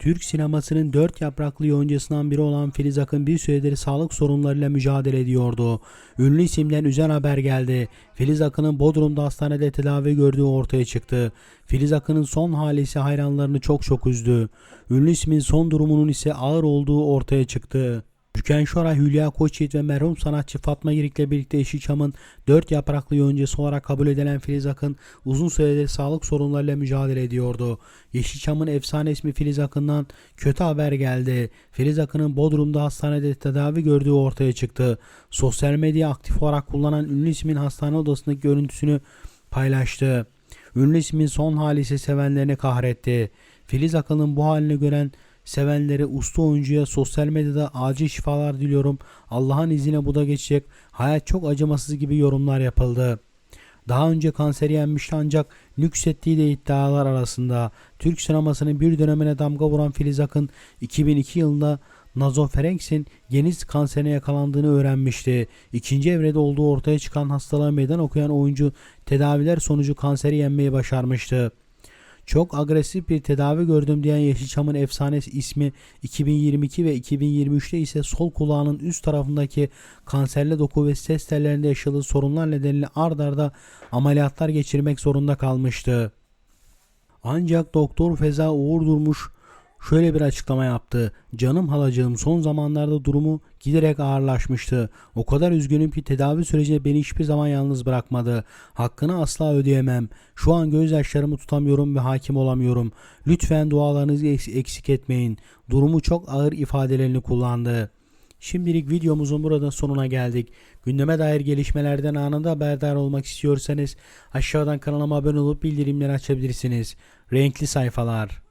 Türk sinemasının dört yapraklı yoncasından biri olan Filiz Akın bir süredir sağlık sorunlarıyla mücadele ediyordu. Ünlü isimden üzen haber geldi. Filiz Akın'ın Bodrum'da hastanede tedavi gördüğü ortaya çıktı. Filiz Akın'ın son hali ise hayranlarını çok çok üzdü. Ünlü ismin son durumunun ise ağır olduğu ortaya çıktı. Türkan Şoray, Hülya Koçyiğit ve merhum sanatçı Fatma Girik'le birlikte Yeşilçam'ın dört yapraklı yoncası olarak kabul edilen Filiz Akın uzun süredir sağlık sorunlarıyla mücadele ediyordu. Yeşilçam'ın efsane ismi Filiz Akın'dan kötü haber geldi. Filiz Akın'ın Bodrum'da hastanede tedavi gördüğü ortaya çıktı. Sosyal medya aktif olarak kullanan ünlü ismin hastane odasındaki görüntüsünü paylaştı. Ünlü ismin son hali ise sevenlerini kahretti. Filiz Akın'ın bu halini gören sevenleri usta oyuncuya sosyal medyada acil şifalar diliyorum. Allah'ın izniyle bu da geçecek. Hayat çok acımasız gibi yorumlar yapıldı. Daha önce kanseri yenmişti ancak nüksettiği de iddialar arasında. Türk sinemasının bir dönemine damga vuran Filiz Akın 2002 yılında nazofarenxin geniz kanserine yakalandığını öğrenmişti. İkinci evrede olduğu ortaya çıkan hastalığa meydan okuyan oyuncu tedaviler sonucu kanseri yenmeyi başarmıştı. Çok agresif bir tedavi gördüm diyen Yeşilçam'ın efsanesi ismi 2022 ve 2023'te ise sol kulağının üst tarafındaki kanserli doku ve ses tellerinde yaşadığı sorunlar nedeniyle ard arda ameliyatlar geçirmek zorunda kalmıştı. Ancak Doktor Feza Uğur Durmuş şöyle bir açıklama yaptı. Canım halacığım son zamanlarda durumu giderek ağırlaşmıştı. O kadar üzgünüm ki tedavi sürecinde beni hiçbir zaman yalnız bırakmadı. Hakkını asla ödeyemem. Şu an gözyaşlarımı tutamıyorum ve hakim olamıyorum. Lütfen dualarınızı eks- eksik etmeyin. Durumu çok ağır ifadelerini kullandı. Şimdilik videomuzun burada sonuna geldik. Gündeme dair gelişmelerden anında haberdar olmak istiyorsanız aşağıdan kanalıma abone olup bildirimleri açabilirsiniz. Renkli sayfalar.